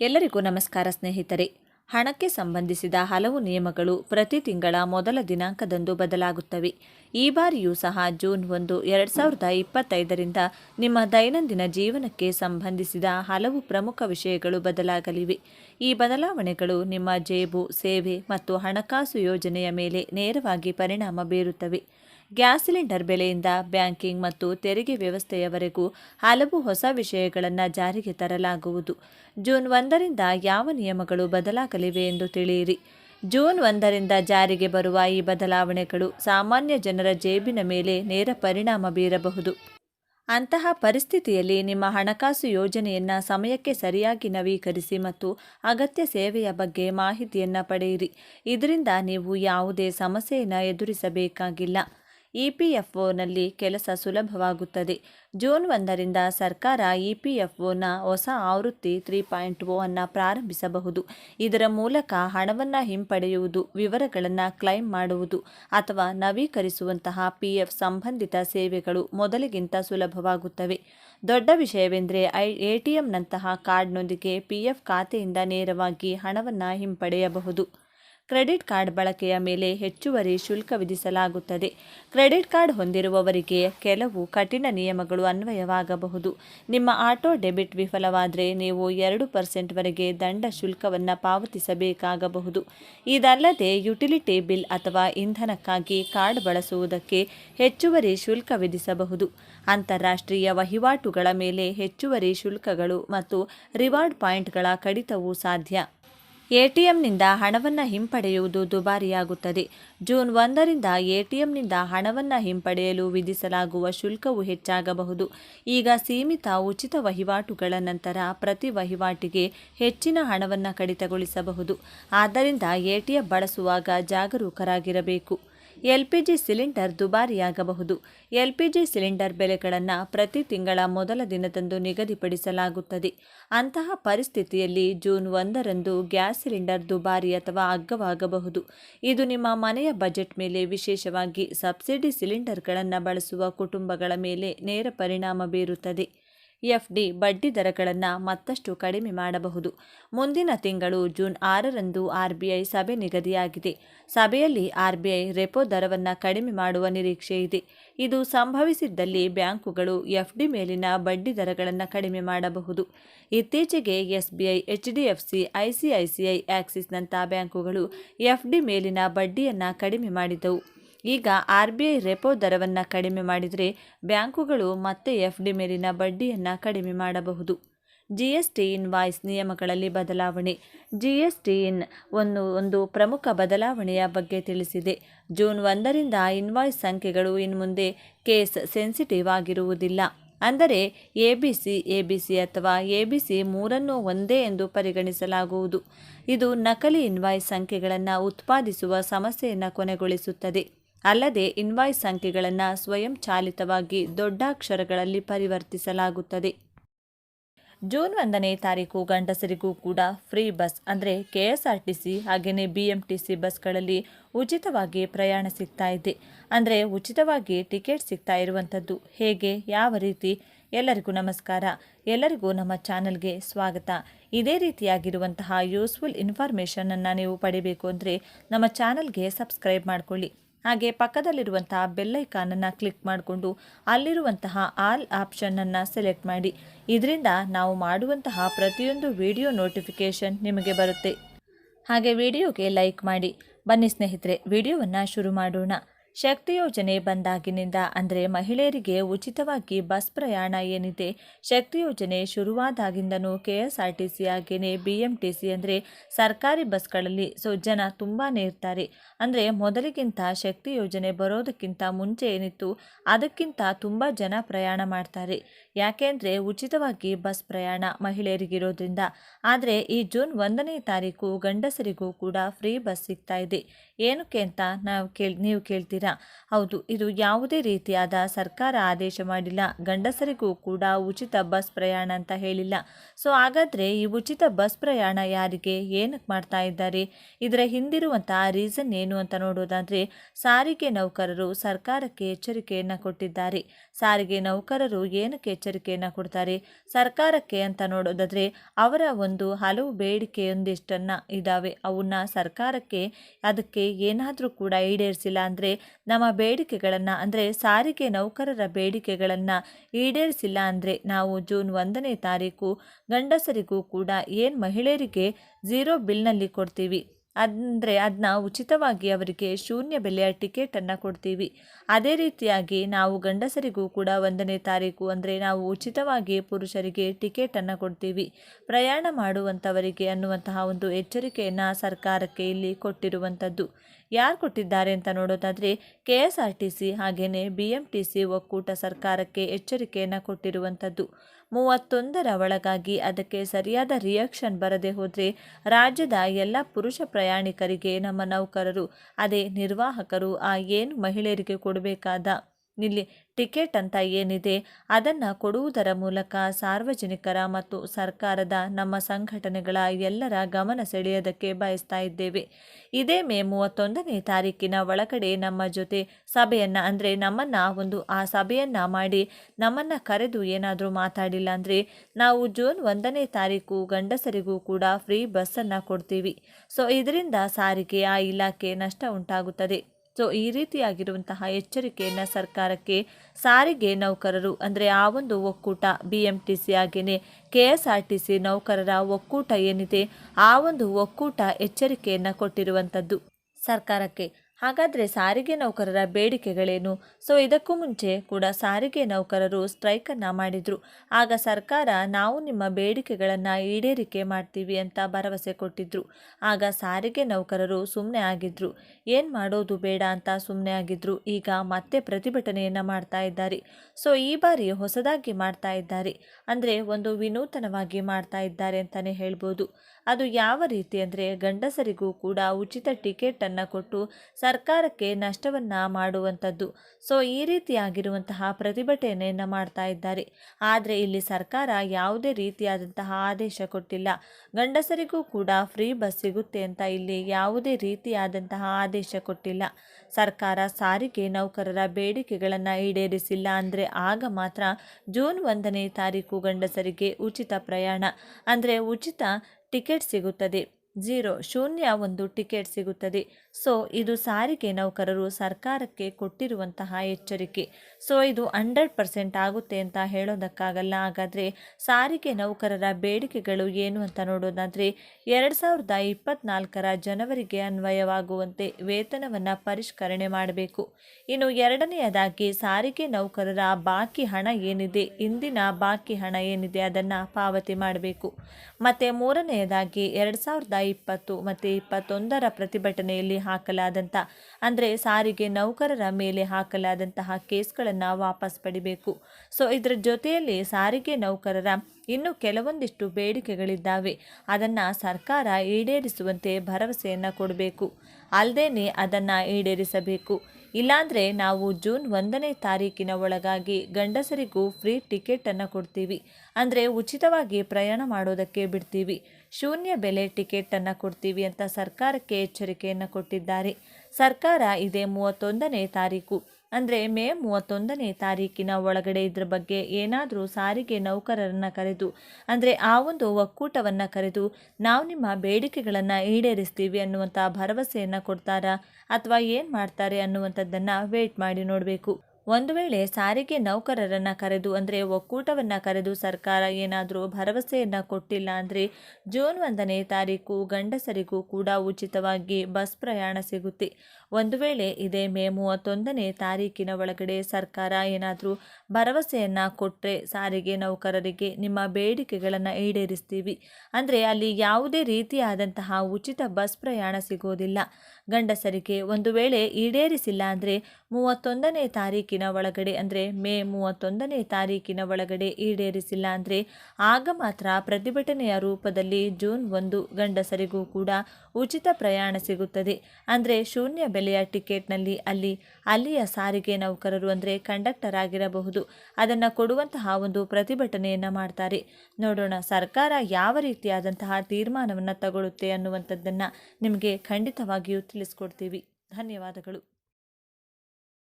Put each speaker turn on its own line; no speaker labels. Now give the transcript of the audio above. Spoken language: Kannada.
ಎಲ್ಲರಿಗೂ ನಮಸ್ಕಾರ ಸ್ನೇಹಿತರೆ. ಹಣಕ್ಕೆ ಸಂಬಂಧಿಸಿದ ಹಲವು ನಿಯಮಗಳು ಪ್ರತಿ ತಿಂಗಳ ಮೊದಲ ದಿನಾಂಕದಂದು ಬದಲಾಗುತ್ತವೆ. ಈ ಬಾರಿಯೂ ಸಹ ಜೂನ್ ಒಂದು, ಎರಡು ಸಾವಿರದ ಇಪ್ಪತ್ತೈದರಿಂದ ನಿಮ್ಮ ದೈನಂದಿನ ಜೀವನಕ್ಕೆ ಸಂಬಂಧಿಸಿದ ಹಲವು ಪ್ರಮುಖ ವಿಷಯಗಳು ಬದಲಾಗಲಿವೆ. ಈ ಬದಲಾವಣೆಗಳು ನಿಮ್ಮ ಜೇಬು, ಸೇವೆ ಮತ್ತು ಹಣಕಾಸು ಯೋಜನೆಯ ಮೇಲೆ ನೇರವಾಗಿ ಪರಿಣಾಮ ಬೀರುತ್ತವೆ. ಗ್ಯಾಸ್ ಸಿಲಿಂಡರ್ ಬೆಲೆಯಿಂದ ಬ್ಯಾಂಕಿಂಗ್ ಮತ್ತು ತೆರಿಗೆ ವ್ಯವಸ್ಥೆಯವರೆಗೂ ಹಲವು ಹೊಸ ವಿಷಯಗಳನ್ನು ಜಾರಿಗೆ ತರಲಾಗುವುದು. ಜೂನ್ ಒಂದರಿಂದ ಯಾವ ನಿಯಮಗಳು ಬದಲಾಗಲಿವೆ ಎಂದು ತಿಳಿಯಿರಿ. ಜೂನ್ ಒಂದರಿಂದ ಜಾರಿಗೆ ಬರುವ ಈ ಬದಲಾವಣೆಗಳು ಸಾಮಾನ್ಯ ಜನರ ಜೇಬಿನ ಮೇಲೆ ನೇರ ಪರಿಣಾಮ ಬೀರಬಹುದು. ಅಂತಹ ಪರಿಸ್ಥಿತಿಯಲ್ಲಿ ನಿಮ್ಮ ಹಣಕಾಸು ಯೋಜನೆಯನ್ನು ಸಮಯಕ್ಕೆ ಸರಿಯಾಗಿ ನವೀಕರಿಸಿ ಮತ್ತು ಅಗತ್ಯ ಸೇವೆಯ ಬಗ್ಗೆ ಮಾಹಿತಿಯನ್ನು ಪಡೆಯಿರಿ. ಇದರಿಂದ ನೀವು ಯಾವುದೇ ಸಮಸ್ಯೆಯನ್ನು ಎದುರಿಸಬೇಕಾಗಿಲ್ಲ. ಇ ಪಿ ಎಫ್ ಒನಲ್ಲಿ ಕೆಲಸ ಸುಲಭವಾಗುತ್ತದೆ. ಜೂನ್ ಒಂದರಿಂದ ಸರ್ಕಾರ ಇ ಪಿ ಎಫ್ ಒನ ಹೊಸ ಆವೃತ್ತಿ ತ್ರೀ ಪಾಯಿಂಟ್ ಓ ಅನ್ನು ಪ್ರಾರಂಭಿಸಬಹುದು. ಇದರ ಮೂಲಕ ಹಣವನ್ನು ಹಿಂಪಡೆಯುವುದು, ವಿವರಗಳನ್ನು ಕ್ಲೈಮ್ ಮಾಡುವುದು ಅಥವಾ ನವೀಕರಿಸುವಂತಹ ಪಿ ಎಫ್ ಸಂಬಂಧಿತ ಸೇವೆಗಳು ಮೊದಲಿಗಿಂತ ಸುಲಭವಾಗುತ್ತವೆ. ದೊಡ್ಡ ವಿಷಯವೆಂದರೆ ಐ, ಎ ಟಿ ಎಂನಂತಹ ಕಾರ್ಡ್ನೊಂದಿಗೆ ಪಿ ಎಫ್ ಖಾತೆಯಿಂದ ನೇರವಾಗಿ ಹಣವನ್ನು ಹಿಂಪಡೆಯಬಹುದು. ಕ್ರೆಡಿಟ್ ಕಾರ್ಡ್ ಬಳಕೆಯ ಮೇಲೆ ಹೆಚ್ಚುವರಿ ಶುಲ್ಕ ವಿಧಿಸಲಾಗುತ್ತದೆ. ಕ್ರೆಡಿಟ್ ಕಾರ್ಡ್ ಹೊಂದಿರುವವರಿಗೆ ಕೆಲವು ಕಠಿಣ ನಿಯಮಗಳು ಅನ್ವಯವಾಗಬಹುದು. ನಿಮ್ಮ ಆಟೋ ಡೆಬಿಟ್ ವಿಫಲವಾದರೆ ನೀವು ಎರಡು ಪರ್ಸೆಂಟ್ವರೆಗೆ ದಂಡ ಶುಲ್ಕವನ್ನು ಪಾವತಿಸಬೇಕಾಗಬಹುದು. ಇದಲ್ಲದೆ ಯುಟಿಲಿಟಿ ಬಿಲ್ ಅಥವಾ ಇಂಧನಕ್ಕಾಗಿ ಕಾರ್ಡ್ ಬಳಸುವುದಕ್ಕೆ ಹೆಚ್ಚುವರಿ ಶುಲ್ಕ ವಿಧಿಸಬಹುದು. ಅಂತಾರಾಷ್ಟ್ರೀಯ ವಹಿವಾಟುಗಳ ಮೇಲೆ ಹೆಚ್ಚುವರಿ ಶುಲ್ಕಗಳು ಮತ್ತು ರಿವಾರ್ಡ್ ಪಾಯಿಂಟ್ಗಳ ಕಡಿತವೂ ಸಾಧ್ಯ. ಎಟಿಎಂನಿಂದ ಹಣವನ್ನು ಹಿಂಪಡೆಯುವುದು ದುಬಾರಿಯಾಗುತ್ತದೆ. ಜೂನ್ ಒಂದರಿಂದ ಎಟಿಎಂನಿಂದ ಹಣವನ್ನು ಹಿಂಪಡೆಯಲು ವಿಧಿಸಲಾಗುವ ಶುಲ್ಕವು ಹೆಚ್ಚಾಗಬಹುದು. ಈಗ ಸೀಮಿತ ಉಚಿತ ವಹಿವಾಟುಗಳ ನಂತರ ಪ್ರತಿ ವಹಿವಾಟಿಗೆ ಹೆಚ್ಚಿನ ಹಣವನ್ನು ಕಡಿತಗೊಳಿಸಬಹುದು. ಆದ್ದರಿಂದ ಎಟಿಎಂ ಬಳಸುವಾಗ ಜಾಗರೂಕರಾಗಿರಬೇಕು. ಎಲ್ಪಿಜಿ ಸಿಲಿಂಡರ್ ದುಬಾರಿಯಾಗಬಹುದು. ಎಲ್ಪಿಜಿ ಸಿಲಿಂಡರ್ ಬೆಲೆಗಳನ್ನು ಪ್ರತಿ ತಿಂಗಳ ಮೊದಲ ದಿನದಂದು ನಿಗದಿಪಡಿಸಲಾಗುತ್ತದೆ. ಅಂತಹ ಪರಿಸ್ಥಿತಿಯಲ್ಲಿ ಜೂನ್ ಒಂದರಂದು ಗ್ಯಾಸ್ ಸಿಲಿಂಡರ್ ದುಬಾರಿ ಅಥವಾ ಅಗ್ಗವಾಗಬಹುದು. ಇದು ನಿಮ್ಮ ಮನೆಯ ಬಜೆಟ್ ಮೇಲೆ ವಿಶೇಷವಾಗಿ ಸಬ್ಸಿಡಿ ಸಿಲಿಂಡರ್ಗಳನ್ನು ಬಳಸುವ ಕುಟುಂಬಗಳ ಮೇಲೆ ನೇರ ಪರಿಣಾಮ ಬೀರುತ್ತದೆ. ಎಫ್ ಡಿ ಬಡ್ಡಿ ದರಗಳನ್ನು ಮತ್ತಷ್ಟು ಕಡಿಮೆ ಮಾಡಬಹುದು. ಮುಂದಿನ ತಿಂಗಳು ಜೂನ್ ಆರರಂದು ಆರ್ಬಿಐ ಸಭೆ ನಿಗದಿಯಾಗಿದೆ. ಸಭೆಯಲ್ಲಿ ಆರ್ಬಿಐ ರೆಪೋ ದರವನ್ನು ಕಡಿಮೆ ಮಾಡುವ ನಿರೀಕ್ಷೆ ಇದೆ. ಇದು ಸಂಭವಿಸಿದ್ದಲ್ಲಿ ಬ್ಯಾಂಕುಗಳು ಎಫ್ ಡಿ ಮೇಲಿನ ಬಡ್ಡಿ ದರಗಳನ್ನು ಕಡಿಮೆ ಮಾಡಬಹುದು. ಇತ್ತೀಚೆಗೆ SBI I H D F C, I C I C I ಆಕ್ಸಿಸ್ನಂಥ ಬ್ಯಾಂಕುಗಳು ಎಫ್ ಡಿ ಮೇಲಿನ ಬಡ್ಡಿಯನ್ನು ಕಡಿಮೆ ಮಾಡಿದವು ಈಗ ಆರ್ ಬಿ ಐ ರೆಪೋ ದರವನ್ನು ಕಡಿಮೆ ಮಾಡಿದರೆ ಬ್ಯಾಂಕುಗಳು ಮತ್ತೆ ಎಫ್ ಡಿ ಮೇಲಿನ ಬಡ್ಡಿಯನ್ನು ಕಡಿಮೆ ಮಾಡಬಹುದು. ಜಿ ಎಸ್ ಟಿ ಇನ್ವಾಯ್ಸ್ ನಿಯಮಗಳಲ್ಲಿ ಬದಲಾವಣೆ. ಜಿ ಎಸ್ ಟಿ ಇನ್ ಒಂದು ಒಂದು ಪ್ರಮುಖ ಬದಲಾವಣೆಯ ಬಗ್ಗೆ ತಿಳಿಸಿದೆ. ಜೂನ್ ಒಂದರಿಂದ ಇನ್ವಾಯ್ಸ್ ಸಂಖ್ಯೆಗಳು ಇನ್ನು ಮುಂದೆ ಕೇಸ್ ಸೆನ್ಸಿಟಿವ್ ಆಗಿರುವುದಿಲ್ಲ. ಅಂದರೆ A B C, A B C ಅಥವಾ ಎ ಬಿ ಸಿ ಮೂರನ್ನು ಒಂದೇ ಎಂದು ಪರಿಗಣಿಸಲಾಗುವುದು. ಇದು ನಕಲಿ ಇನ್ವಾಯ್ಸ್ ಸಂಖ್ಯೆಗಳನ್ನು ಉತ್ಪಾದಿಸುವ ಸಮಸ್ಯೆಯನ್ನು ಕೊನೆಗೊಳಿಸುತ್ತದೆ. ಅಲ್ಲದೆ ಇನ್ವಾಯ್ಸ್ ಸಂಖ್ಯೆಗಳನ್ನು ಸ್ವಯಂಚಾಲಿತವಾಗಿ ದೊಡ್ಡ ಅಕ್ಷರಗಳಲ್ಲಿ ಪರಿವರ್ತಿಸಲಾಗುತ್ತದೆ. ಜೂನ್ ಒಂದನೇ ತಾರೀಕು ಗಂಡಸರಿಗೂ ಕೂಡ ಫ್ರೀ ಬಸ್ ಅಂದರೆ K S R T C ಹಾಗೆಯೇ ಬಿ ಎಂ ಟಿ ಸಿ ಬಸ್ಗಳಲ್ಲಿ ಉಚಿತವಾಗಿ ಪ್ರಯಾಣ ಸಿಗ್ತಾ ಇದೆ. ಅಂದರೆ ಉಚಿತವಾಗಿ ಟಿಕೆಟ್ ಸಿಗ್ತಾ ಇರುವಂಥದ್ದು ಹೇಗೆ, ಯಾವ ರೀತಿ? ಎಲ್ಲರಿಗೂ ನಮಸ್ಕಾರ. ಎಲ್ಲರಿಗೂ ನಮ್ಮ ಚಾನಲ್ಗೆ ಸ್ವಾಗತ. ಇದೇ ರೀತಿಯಾಗಿರುವಂತಹ ಯೂಸ್ಫುಲ್ ಇನ್ಫಾರ್ಮೇಷನನ್ನು ನೀವು ಪಡಿಬೇಕು ಅಂದರೆ ನಮ್ಮ ಚಾನಲ್ಗೆ ಸಬ್ಸ್ಕ್ರೈಬ್ ಮಾಡಿಕೊಳ್ಳಿ. ಹಾಗೆ ಪಕ್ಕದಲ್ಲಿರುವಂತಹ ಬೆಲ್ಲೈಕಾನನ್ನು ಕ್ಲಿಕ್ ಮಾಡಿಕೊಂಡು ಅಲ್ಲಿರುವಂತಹ ಆಲ್ ಆಪ್ಷನ್ನನ್ನು ಸೆಲೆಕ್ಟ್ ಮಾಡಿ. ಇದರಿಂದ ನಾವು ಮಾಡುವಂತಹ ಪ್ರತಿಯೊಂದು ವಿಡಿಯೋ ನೋಟಿಫಿಕೇಷನ್ ನಿಮಗೆ ಬರುತ್ತೆ. ಹಾಗೆ ವಿಡಿಯೋಗೆ ಲೈಕ್ ಮಾಡಿ. ಬನ್ನಿ ಸ್ನೇಹಿತರೆ, ವಿಡಿಯೋವನ್ನು ಶುರು ಮಾಡೋಣ. ಶಕ್ತಿ ಯೋಜನೆ ಬಂದಾಗಿನಿಂದ ಅಂದರೆ ಮಹಿಳೆಯರಿಗೆ ಉಚಿತವಾಗಿ ಬಸ್ ಪ್ರಯಾಣ ಏನಿದೆ, ಶಕ್ತಿ ಯೋಜನೆ ಶುರುವಾದಾಗಿಂದನೂ K S R T C ಹಾಗೆಯೇ ಬಿ ಎಂ ಟಿ ಸಿ ಅಂದರೆ ಸರ್ಕಾರಿ ಬಸ್ಗಳಲ್ಲಿ ಸೊ ಜನ ತುಂಬಾ ಇರ್ತಾರೆ. ಅಂದರೆ ಮೊದಲಿಗಿಂತ ಶಕ್ತಿ ಯೋಜನೆ ಬರೋದಕ್ಕಿಂತ ಮುಂಚೆ ಏನಿತ್ತು, ಅದಕ್ಕಿಂತ ತುಂಬ ಜನ ಪ್ರಯಾಣ ಮಾಡ್ತಾರೆ. ಯಾಕೆಂದರೆ ಉಚಿತವಾಗಿ ಬಸ್ ಪ್ರಯಾಣ ಮಹಿಳೆಯರಿಗಿರೋದ್ರಿಂದ. ಆದರೆ ಈ ಜೂನ್ ಒಂದನೇ ತಾರೀಕು ಗಂಡಸರಿಗೂ ಕೂಡ ಫ್ರೀ ಬಸ್ ಸಿಗ್ತಾ ಇದೆ. ಏನಕ್ಕೆ ಅಂತ ನಾವು ಕೇಳ್, ನೀವು ಕೇಳ್ತೀರಾ? ಹೌದು, ಇದು ಯಾವುದೇ ರೀತಿಯಾದ ಸರ್ಕಾರ ಆದೇಶ ಮಾಡಿಲ್ಲ. ಗಂಡಸರಿಗೂ ಕೂಡ ಉಚಿತ ಬಸ್ ಪ್ರಯಾಣ ಅಂತ ಹೇಳಿಲ್ಲ. ಸೊ, ಹಾಗಾದರೆ ಈ ಉಚಿತ ಬಸ್ ಪ್ರಯಾಣ ಯಾರಿಗೆ, ಏನಕ್ಕೆ ಮಾಡ್ತಾ ಇದ್ದಾರೆ? ಇದರ ಹಿಂದಿರುವಂತಹ ರೀಸನ್ ಏನು ಅಂತ ನೋಡೋದಾದರೆ, ಸಾರಿಗೆ ನೌಕರರು ಸರ್ಕಾರಕ್ಕೆ ಎಚ್ಚರಿಕೆಯನ್ನು ಕೊಟ್ಟಿದ್ದಾರೆ. ಸಾರಿಗೆ ನೌಕರರು ಏನಕ್ಕೆ ಎಚ್ಚರಿಕೆಯನ್ನು ಕೊಡ್ತಾರೆ? ಸರ್ಕಾರಕ್ಕೆ ಅಂತ ನೋಡೋದಾದರೆ, ಅವರ ಒಂದು ಹಲವು ಬೇಡಿಕೆಯೊಂದಿಷ್ಟನ್ನು ಇದ್ದಾವೆ ಅವನ್ನ ಸರ್ಕಾರಕ್ಕೆ ಅದಕ್ಕೆ ಏನಾದರೂ ಕೂಡ ಈಡೇರಿಸಿಲ್ಲ ಅಂದರೆ ನಮ್ಮ ಬೇಡಿಕೆಗಳನ್ನು ಅಂದರೆ ಸಾರಿಗೆ ನೌಕರರ ಬೇಡಿಕೆಗಳನ್ನು ಈಡೇರಿಸಿಲ್ಲ ಅಂದರೆ ನಾವು ಜೂನ್ ಒಂದನೇ ತಾರೀಕು ಗಂಡಸರಿಗೂ ಕೂಡ ಏನು ಮಹಿಳೆಯರಿಗೆ ಝೀರೋ ಬಿಲ್ನಲ್ಲಿ ಕೊಡ್ತೀವಿ. ಅಂದರೆ ಅದನ್ನ ಉಚಿತವಾಗಿ ಅವರಿಗೆ ಶೂನ್ಯ ಬೆಲೆಯ ಟಿಕೆಟನ್ನು ಕೊಡ್ತೀವಿ. ಅದೇ ರೀತಿಯಾಗಿ ನಾವು ಗಂಡಸರಿಗೂ ಕೂಡ ಒಂದನೇ ತಾರೀಕು ಅಂದರೆ ನಾವು ಉಚಿತವಾಗಿ ಪುರುಷರಿಗೆ ಟಿಕೆಟನ್ನು ಕೊಡ್ತೀವಿ. ಪ್ರಯಾಣ ಮಾಡುವಂಥವರಿಗೆ ಅನ್ನುವಂತಹ ಒಂದು ಎಚ್ಚರಿಕೆಯನ್ನು ಸರ್ಕಾರಕ್ಕೆ ಇಲ್ಲಿ ಕೊಟ್ಟಿರುವಂಥದ್ದು ಯಾರು ಕೊಟ್ಟಿದ್ದಾರೆ ಅಂತ ನೋಡೋದಾದರೆ K S R T C ಹಾಗೆಯೇ ಬಿ ಎಂ ಟಿ ಸಿ ಒಕ್ಕೂಟ ಸರ್ಕಾರಕ್ಕೆ ಎಚ್ಚರಿಕೆಯನ್ನು ಕೊಟ್ಟಿರುವಂಥದ್ದು ಮೂವತ್ತೊಂದರ ಒಳಗಾಗಿ ಅದಕ್ಕೆ ಸರಿಯಾದ ರಿಯಾಕ್ಷನ್ ಬರದೆ ಹೋದರೆ ರಾಜ್ಯದ ಎಲ್ಲ ಪುರುಷ ಪ್ರಯಾಣಿಕರಿಗೆ ನಮ್ಮ ನೌಕರರು, ಅದೇ ನಿರ್ವಾಹಕರು, ಆ ಏನು ಮಹಿಳೆಯರಿಗೆ ಕೊಡಬೇಕಾದ ಇಲ್ಲಿ ಟಿಕೆಟ್ ಅಂತ ಏನಿದೆ ಅದನ್ನು ಕೊಡುವುದರ ಮೂಲಕ ಸಾರ್ವಜನಿಕರ ಮತ್ತು ಸರ್ಕಾರದ ನಮ್ಮ ಸಂಘಟನೆಗಳ ಎಲ್ಲರ ಗಮನ ಸೆಳೆಯೋದಕ್ಕೆ ಬಯಸ್ತಾ ಇದ್ದೇವೆ. ಇದೇ ಮೇ ಮೂವತ್ತೊಂದನೇ ತಾರೀಕಿನ ಒಳಗಡೆ ನಮ್ಮ ಜೊತೆ ಸಭೆಯನ್ನು ಅಂದರೆ ನಮ್ಮನ್ನು ಒಂದು ಆ ಸಭೆಯನ್ನು ಮಾಡಿ ನಮ್ಮನ್ನು ಕರೆದು ಏನಾದರೂ ಮಾತಾಡಿಲ್ಲ ಅಂದರೆ ನಾವು ಜೂನ್ ಒಂದನೇ ತಾರೀಕು ಗಂಡಸರಿಗೂ ಕೂಡ ಫ್ರೀ ಬಸ್ಸನ್ನು ಕೊಡ್ತೀವಿ. ಸೊ, ಇದರಿಂದ ಸಾರಿಗೆ ಆ ಇಲಾಖೆ ನಷ್ಟ ಉಂಟಾಗುತ್ತದೆ. ಸೊ ಈ ರೀತಿಯಾಗಿರುವಂತಹ ಎಚ್ಚರಿಕೆಯನ್ನು ಸರ್ಕಾರಕ್ಕೆ ಸಾರಿಗೆ ನೌಕರರು, ಅಂದರೆ ಆ ಒಂದು ಒಕ್ಕೂಟ ಬಿ ಎಂ ಟಿ ಸಿ ಹಾಗೆಯೇ K S R T C ನೌಕರರ ಒಕ್ಕೂಟ ಏನಿದೆ, ಆ ಒಂದು ಒಕ್ಕೂಟ ಎಚ್ಚರಿಕೆಯನ್ನು ಕೊಟ್ಟಿರುವಂಥದ್ದು ಸರ್ಕಾರಕ್ಕೆ. ಹಾಗಾದರೆ ಸಾರಿಗೆ ನೌಕರರ ಬೇಡಿಕೆಗಳೇನು? ಸೊ ಇದಕ್ಕೂ ಮುಂಚೆ ಕೂಡ ಸಾರಿಗೆ ನೌಕರರು ಸ್ಟ್ರೈಕನ್ನು ಮಾಡಿದರು. ಆಗ ಸರ್ಕಾರ, ನಾವು ನಿಮ್ಮ ಬೇಡಿಕೆಗಳನ್ನು ಈಡೇರಿಕೆ ಮಾಡ್ತೀವಿ ಅಂತ ಭರವಸೆ ಕೊಟ್ಟಿದ್ರು. ಆಗ ಸಾರಿಗೆ ನೌಕರರು ಸುಮ್ಮನೆ ಆಗಿದ್ರು. ಏನು ಮಾಡೋದು ಬೇಡ ಅಂತ ಸುಮ್ಮನೆ ಆಗಿದ್ರು. ಈಗ ಮತ್ತೆ ಪ್ರತಿಭಟನೆಯನ್ನು ಮಾಡ್ತಾ ಇದ್ದಾರೆ. ಸೊ ಈ ಬಾರಿ ಹೊಸದಾಗಿ ಮಾಡ್ತಾ ಇದ್ದಾರೆ. ಅಂದರೆ, ಒಂದು ವಿನೂತನವಾಗಿ ಮಾಡ್ತಾ ಇದ್ದಾರೆ ಅಂತಲೇ ಹೇಳ್ಬೋದು. ಅದು ಯಾವ ರೀತಿ ಅಂದರೆ ಗಂಡಸರಿಗೂ ಕೂಡ ಉಚಿತ ಟಿಕೆಟನ್ನು ಕೊಟ್ಟು ಸರ್ಕಾರಕ್ಕೆ ನಷ್ಟವನ್ನು ಮಾಡುವಂಥದ್ದು. ಸೊ, ಈ ರೀತಿಯಾಗಿರುವಂತಹ ಪ್ರತಿಭಟನೆಯನ್ನು ಮಾಡ್ತಾ ಇದ್ದಾರೆ. ಆದರೆ ಇಲ್ಲಿ ಸರ್ಕಾರ ಯಾವುದೇ ರೀತಿಯಾದಂತಹ ಆದೇಶ ಕೊಟ್ಟಿಲ್ಲ. ಗಂಡಸರಿಗೂ ಕೂಡ ಫ್ರೀ ಬಸ್ ಸಿಗುತ್ತೆ ಅಂತ ಇಲ್ಲಿ ಯಾವುದೇ ರೀತಿಯಾದಂತಹ ಆದೇಶ ಕೊಟ್ಟಿಲ್ಲ. ಸರ್ಕಾರ ಸಾರಿಗೆ ನೌಕರರ ಬೇಡಿಕೆಗಳನ್ನು ಈಡೇರಿಸಿಲ್ಲ ಅಂದರೆ ಆಗ ಮಾತ್ರ ಜೂನ್ ಒಂದನೇ ತಾರೀಕು ಗಂಡಸರಿಗೆ ಉಚಿತ ಪ್ರಯಾಣ. ಅಂದರೆ ಉಚಿತ ಟಿಕೆಟ್ ಸಿಗುತ್ತದೆ. ಜೀರೋ ಶೂನ್ಯ ಒಂದು ಟಿಕೆಟ್ ಸಿಗುತ್ತದೆ. ಸೊ ಇದು ಸಾರಿಗೆ ನೌಕರರು ಸರ್ಕಾರಕ್ಕೆ ಕೊಟ್ಟಿರುವಂತಹ ಎಚ್ಚರಿಕೆ. ಸೊ, ಇದು ಹಂಡ್ರೆಡ್ ಪರ್ಸೆಂಟ್ ಆಗುತ್ತೆ ಅಂತ ಹೇಳೋದಕ್ಕಾಗಲ್ಲ. ಹಾಗಾದರೆ ಸಾರಿಗೆ ನೌಕರರ ಬೇಡಿಕೆಗಳು ಏನು ಅಂತ ನೋಡೋದಾದರೆ, ಎರಡು ಸಾವಿರದ ಇಪ್ಪತ್ತ್ನಾಲ್ಕರ ಜನವರಿಗೆ ಅನ್ವಯವಾಗುವಂತೆ ವೇತನವನ್ನು ಪರಿಷ್ಕರಣೆ ಮಾಡಬೇಕು. ಇನ್ನು ಎರಡನೆಯದಾಗಿ, ಸಾರಿಗೆ ನೌಕರರ ಬಾಕಿ ಹಣ ಏನಿದೆ, ಇಂದಿನ ಬಾಕಿ ಹಣ ಏನಿದೆ ಅದನ್ನು ಪಾವತಿ ಮಾಡಬೇಕು. ಮತ್ತು ಮೂರನೆಯದಾಗಿ, ಎರಡು ಸಾವಿರದ ಇಪ್ಪತ್ತು ಮತ್ತು ಇಪ್ಪತ್ತೊಂದರ ಪ್ರತಿಭಟನೆಯಲ್ಲಿ ಹಾಕಲಾದಂಥ ಅಂದರೆ ಸಾರಿಗೆ ನೌಕರರ ಮೇಲೆ ಹಾಕಲಾದಂತಹ ಕೇಸ್ಗಳನ್ನು ವಾಪಸ್ ಪಡಿಬೇಕು. ಸೊ, ಇದರ ಜೊತೆಯಲ್ಲಿ ಸಾರಿಗೆ ನೌಕರರ ಇನ್ನು ಕೆಲವೊಂದಿಷ್ಟು ಬೇಡಿಕೆಗಳಿದ್ದಾವೆ. ಅದನ್ನು ಸರ್ಕಾರ ಈಡೇರಿಸುವಂತೆ ಭರವಸೆಯನ್ನು ಕೊಡಬೇಕು. ಅಲ್ಲದೇ ಅದನ್ನು ಈಡೇರಿಸಬೇಕು. ಇಲ್ಲಾಂದರೆ ನಾವು ಜೂನ್ ಒಂದನೇ ತಾರೀಕಿನ ಒಳಗಾಗಿ ಗಂಡಸರಿಗೂ ಫ್ರೀ ಟಿಕೆಟನ್ನು ಕೊಡ್ತೀವಿ. ಅಂದರೆ ಉಚಿತವಾಗಿ ಪ್ರಯಾಣ ಮಾಡೋದಕ್ಕೆ ಬಿಡ್ತೀವಿ. ಶೂನ್ಯ ಬೆಲೆ ಟಿಕೆಟನ್ನು ಕೊಡ್ತೀವಿ ಅಂತ ಸರ್ಕಾರಕ್ಕೆ ಎಚ್ಚರಿಕೆಯನ್ನು ಕೊಟ್ಟಿದ್ದಾರೆ. ಸರ್ಕಾರ ಇದೇ ಮೂವತ್ತೊಂದನೇ ತಾರೀಕು. ಅಂದರೆ ಮೇ ಮೂವತ್ತೊಂದನೇ ತಾರೀಕಿನ ಒಳಗಡೆ ಇದ್ರ ಬಗ್ಗೆ ಏನಾದರೂ ಸಾರಿಗೆ ನೌಕರರನ್ನು ಕರೆದು, ಅಂದರೆ ಆ ಒಂದು ಒಕ್ಕೂಟವನ್ನು ಕರೆದು ನಾವು ನಿಮ್ಮ ಬೇಡಿಕೆಗಳನ್ನು ಈಡೇರಿಸ್ತೀವಿ ಅನ್ನುವಂಥ ಭರವಸೆಯನ್ನು ಕೊಡ್ತಾರಾ ಅಥವಾ ಏನು ಮಾಡ್ತಾರೆ ಅನ್ನುವಂಥದ್ದನ್ನು ವೇಟ್ ಮಾಡಿ ನೋಡಬೇಕು. ಒಂದು ವೇಳೆ ಸಾರಿಗೆ ನೌಕರರನ್ನು ಕರೆದು, ಅಂದರೆ ಒಕ್ಕೂಟವನ್ನು ಕರೆದು ಸರ್ಕಾರ ಏನಾದರೂ ಭರವಸೆಯನ್ನು ಕೊಟ್ಟಿಲ್ಲ ಅಂದರೆ ಜೂನ್ ಒಂದನೇ ತಾರೀಕು ಗಂಡಸರಿಗೂ ಕೂಡ ಉಚಿತವಾಗಿ ಬಸ್ ಪ್ರಯಾಣ ಸಿಗುತ್ತೆ. ಒಂದು ವೇಳೆ ಇದೇ ಮೇ ಮೂವತ್ತೊಂದನೇ ತಾರೀಕಿನ ಒಳಗಡೆ ಸರ್ಕಾರ ಏನಾದರೂ ಭರವಸೆಯನ್ನು ಕೊಟ್ಟರೆ ಸಾರಿಗೆ ನೌಕರರಿಗೆ ನಿಮ್ಮ ಬೇಡಿಕೆಗಳನ್ನು ಈಡೇರಿಸ್ತೀವಿ. ಅಂದರೆ ಅಲ್ಲಿ ಯಾವುದೇ ರೀತಿಯಾದಂತಹ ಉಚಿತ ಬಸ್ ಪ್ರಯಾಣ ಸಿಗೋದಿಲ್ಲ. ಗಂಡಸರಿಗೆ ಒಂದು ವೇಳೆ ಈಡೇರಿಸಿಲ್ಲ ಅಂದರೆ ಮೂವತ್ತೊಂದನೇ ತಾರೀಕಿನ ತಾರೀಕಿನ ಒಳಗಡೆ ಅಂದರೆ ಮೇ ಮೂವತ್ತೊಂದನೇ ತಾರೀಕಿನ ಒಳಗಡೆ ಈಡೇರಿಸಿಲ್ಲ ಅಂದರೆ ಆಗ ಮಾತ್ರ ಪ್ರತಿಭಟನೆಯ ರೂಪದಲ್ಲಿ ಜೂನ್ ಒಂದು ಗಂಡಸರಿಗೂ ಕೂಡ ಉಚಿತ ಪ್ರಯಾಣ ಸಿಗುತ್ತದೆ. ಅಂದರೆ ಶೂನ್ಯ ಬೆಲೆಯ ಟಿಕೆಟ್ನಲ್ಲಿ ಅಲ್ಲಿ, ಅಲ್ಲಿಯ ಸಾರಿಗೆ ನೌಕರರು ಅಂದರೆ ಕಂಡಕ್ಟರ್ ಆಗಿರಬಹುದು. ಅದನ್ನು ಕೊಡುವಂತಹ ಒಂದು ಪ್ರತಿಭಟನೆಯನ್ನು ಮಾಡ್ತಾರೆ. ನೋಡೋಣ, ಸರ್ಕಾರ ಯಾವ ರೀತಿಯಾದಂತಹ ತೀರ್ಮಾನವನ್ನು ತಗೊಳ್ಳುತ್ತೆ ಅನ್ನುವಂಥದ್ದನ್ನು ನಿಮಗೆ ಖಂಡಿತವಾಗಿಯೂ ತಿಳಿಸ್ಕೊಡ್ತೀವಿ. ಧನ್ಯವಾದಗಳು.